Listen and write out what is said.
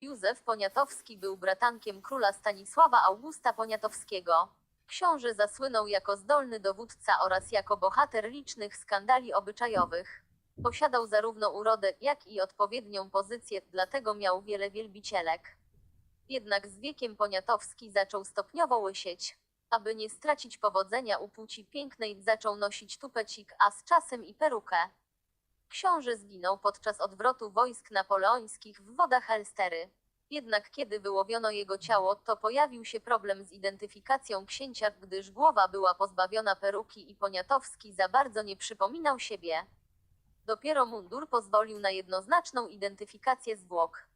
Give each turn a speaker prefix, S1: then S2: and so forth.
S1: Józef Poniatowski był bratankiem króla Stanisława Augusta Poniatowskiego. Książę zasłynął jako zdolny dowódca oraz jako bohater licznych skandali obyczajowych. Posiadał zarówno urodę, jak i odpowiednią pozycję, dlatego miał wiele wielbicielek. Jednak z wiekiem Poniatowski zaczął stopniowo łysieć. Aby nie stracić powodzenia u płci pięknej, zaczął nosić tupecik, a z czasem i perukę. Książę zginął podczas odwrotu wojsk napoleońskich w wodach Elstery. Jednak kiedy wyłowiono jego ciało, to pojawił się problem z identyfikacją księcia, gdyż głowa była pozbawiona peruki i Poniatowski za bardzo nie przypominał siebie. Dopiero mundur pozwolił na jednoznaczną identyfikację zwłok.